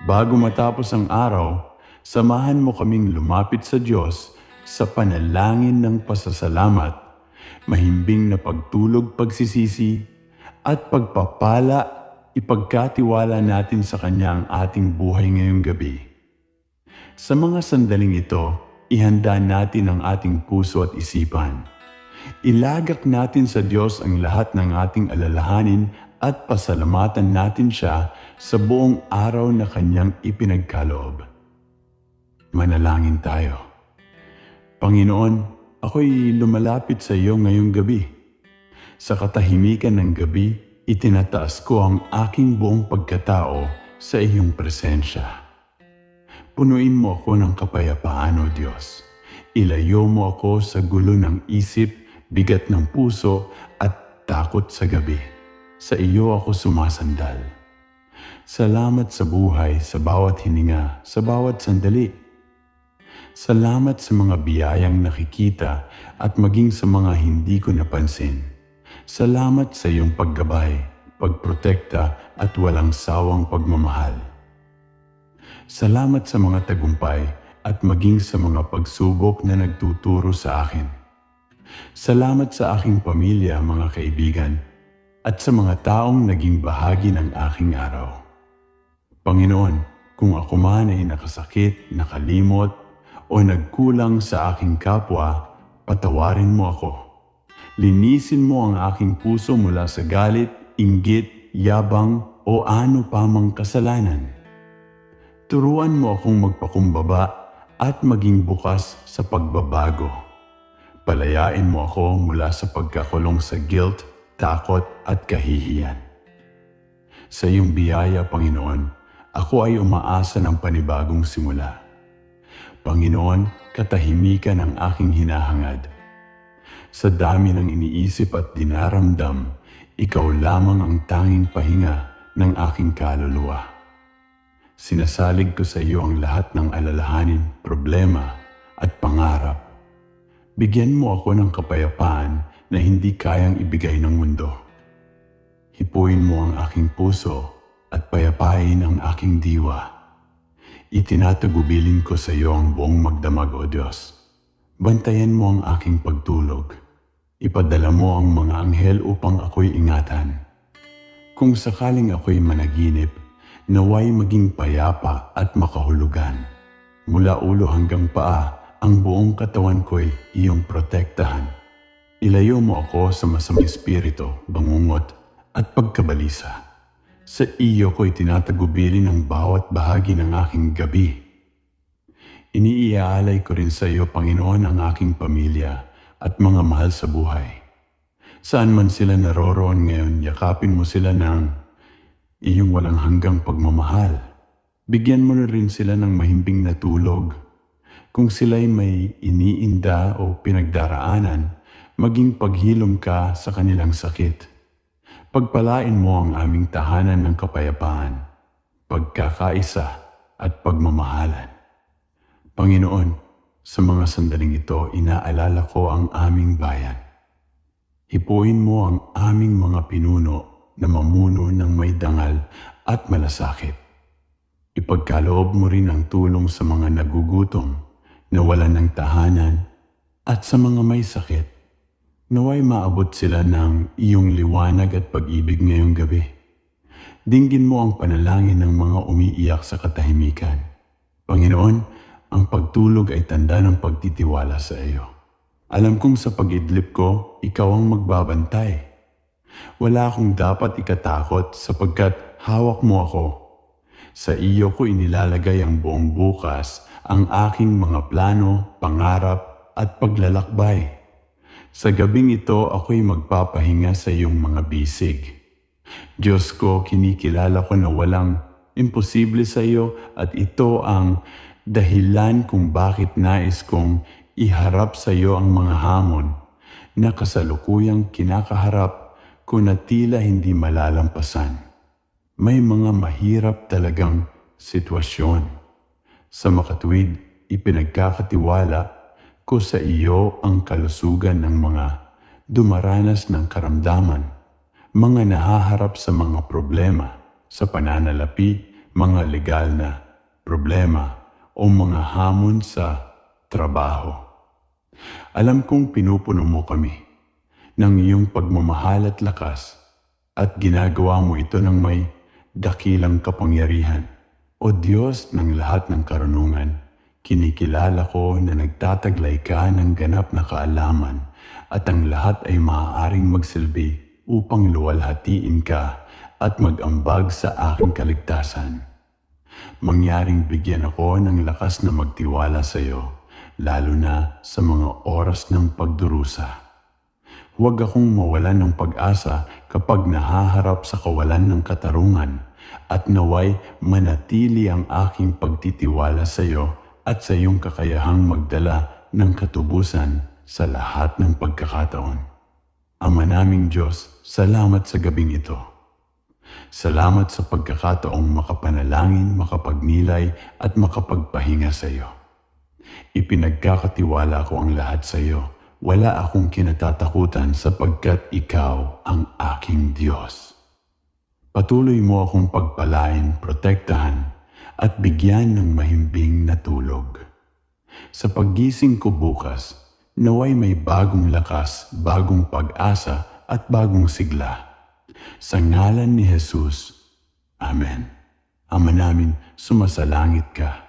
Bago matapos ang araw, samahan mo kaming lumapit sa Diyos sa panalangin ng pasasalamat, mahimbing na pagtulog pagsisisi, at pagpapala ipagkatiwala natin sa Kanya ang ating buhay ngayong gabi. Sa mga sandaling ito, ihanda natin ang ating puso at isipan. Ilagak natin sa Diyos ang lahat ng ating alalahanin at pasalamatan natin siya sa buong araw na kanyang ipinagkaloob. Manalangin tayo. Panginoon, ako'y lumalapit sa iyo ngayong gabi. Sa katahimikan ng gabi, itinataas ko ang aking buong pagkatao sa iyong presensya. Punuin mo ako ng kapayapaan, O Diyos. Ilayo mo ako sa gulo ng isip, bigat ng puso at takot sa gabi. Sa iyo ako sumasandal. Salamat sa buhay, sa bawat hininga, sa bawat sandali. Salamat sa mga biyayang nakikita at maging sa mga hindi ko napansin. Salamat sa iyong paggabay, pagprotekta at walang sawang pagmamahal. Salamat sa mga tagumpay at maging sa mga pagsubok na nagtuturo sa akin. Salamat sa aking pamilya, mga kaibigan, at sa mga taong naging bahagi ng aking araw. Panginoon, kung ako man ay nakasakit, nakalimot, o nagkulang sa aking kapwa, patawarin mo ako. Linisin mo ang aking puso mula sa galit, inggit, yabang, o ano pa kasalanan. Turuan mo akong magpakumbaba at maging bukas sa pagbabago. Palayain mo ako mula sa pagkakulong sa guilt, takot at kahihiyan. Sa iyong biyaya, Panginoon, ako ay umaasa ng panibagong simula. Panginoon, katahimikan ang aking hinahangad. Sa dami ng iniisip at dinaramdam, ikaw lamang ang tanging pahinga ng aking kaluluwa. Sinasalig ko sa iyo ang lahat ng alalahanin, problema at pangarap. Bigyan mo ako ng kapayapaan na hindi kayang ibigay ng mundo. Hipuin mo ang aking puso at payapain ang aking diwa. Itinatagubilin ko sa iyo ang buong magdamag, O Diyos. Bantayan mo ang aking pagtulog. Ipadala mo ang mga anghel upang ako'y ingatan. Kung sakaling ako'y managinip, naway maging payapa at makahulugan. Mula ulo hanggang paa, ang buong katawan ko'y iyong protektahan. Ilayo mo ako sa masamang espiritu, bangungot at pagkabalisa. Sa iyo ko'y tinatagubilin ang bawat bahagi ng aking gabi. Iniiaalay ko rin sa iyo, Panginoon, ang aking pamilya at mga mahal sa buhay. Saan man sila naroroon ngayon, yakapin mo sila ng iyong walang hanggang pagmamahal. Bigyan mo na rin sila ng mahimbing na tulog. Kung sila'y may iniinda o pinagdaraanan, maging paghilom ka sa kanilang sakit. Pagpalain mo ang aming tahanan ng kapayapaan, pagkakaisa at pagmamahalan. Panginoon, sa mga sandaling ito, inaalala ko ang aming bayan. Hipuin mo ang aming mga pinuno na mamuno ng may dangal at malasakit. Ipagkaloob mo rin ang tulong sa mga nagugutom, nawalan ng tahanan, at sa mga may sakit Naway maabot sila ng iyong liwanag at pag-ibig ngayong gabi. Dinggin mo ang panalangin ng mga umiiyak sa katahimikan. Panginoon, ang pagtulog ay tanda ng pagtitiwala sa iyo. Alam kong sa pag-idlip ko, ikaw ang magbabantay. Wala akong dapat ikatakot sapagkat hawak mo ako. Sa iyo ko inilalagay ang buong bukas, ang aking mga plano, pangarap at paglalakbay. Sa gabing ito ako'y magpapahinga sa iyong mga bisig. Diyos ko, kinikilala ko na walang imposible sa iyo at ito ang dahilan kung bakit nais kong iharap sa iyo ang mga hamon na kasalukuyang kinakaharap ko na tila hindi malalampasan. May mga mahirap talagang sitwasyon. Sa makatwid, ipinagkakatiwala ko sa iyo ang kalusugan ng mga dumaranas ng karamdaman, mga nahaharap sa mga problema, sa pananalapi, mga legal na problema o mga hamon sa trabaho. Alam kong pinupuno mo kami ng iyong pagmamahal at lakas at ginagawa mo ito ng may dakilang kapangyarihan. O Diyos ng lahat ng karunungan, kinikilala ko na nagtataglay ka ng ganap na kaalaman at ang lahat ay maaaring magsilbi upang luwalhatiin ka at mag-ambag sa aking kaligtasan. Mangyaring bigyan ako ng lakas na magtiwala sa iyo, lalo na sa mga oras ng pagdurusa. Huwag akong mawalan ng pag-asa kapag nahaharap sa kawalan ng katarungan at naway manatili ang aking pagtitiwala sa iyo at sa iyong kakayahang magdala ng katubusan sa lahat ng pagkakataon. Ama naming Diyos, salamat sa gabing ito. Salamat sa pagkakataong makapanalangin, makapagnilay at makapagpahinga sa iyo. Ipinagkakatiwala ko ang lahat sa iyo. Wala akong kinatatakutan sapagkat ikaw ang aking Diyos. Patuloy mo akong pagpalain, protektahan at bigyan ng mahimbing na tulog. Sa paggising ko bukas, naway may bagong lakas, bagong pag-asa at bagong sigla. Sa ngalan ni Jesus, Amen. Ama namin, sumasalangit ka.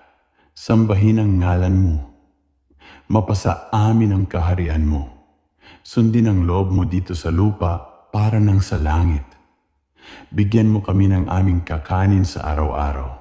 Sambahin ang ngalan mo. Mapasa amin ang kaharian mo. Sundin ang loob mo dito sa lupa para nang sa langit. Bigyan mo kami ng aming kakanin sa araw-araw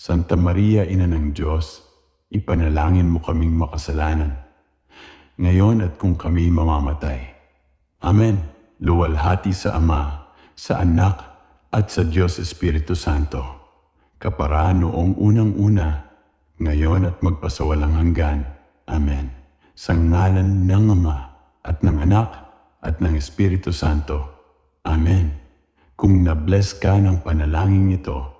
Santa Maria, Ina ng Diyos, ipanalangin mo kaming makasalanan, ngayon at kung kami mamamatay. Amen. Luwalhati sa Ama, sa Anak, at sa Diyos Espiritu Santo kaparaan noong unang-una, ngayon at magpasawalang hanggan. Amen. Sa ngalan ng Ama at ng Anak at ng Espiritu Santo. Amen. Kung nabless ka ng panalangin ito,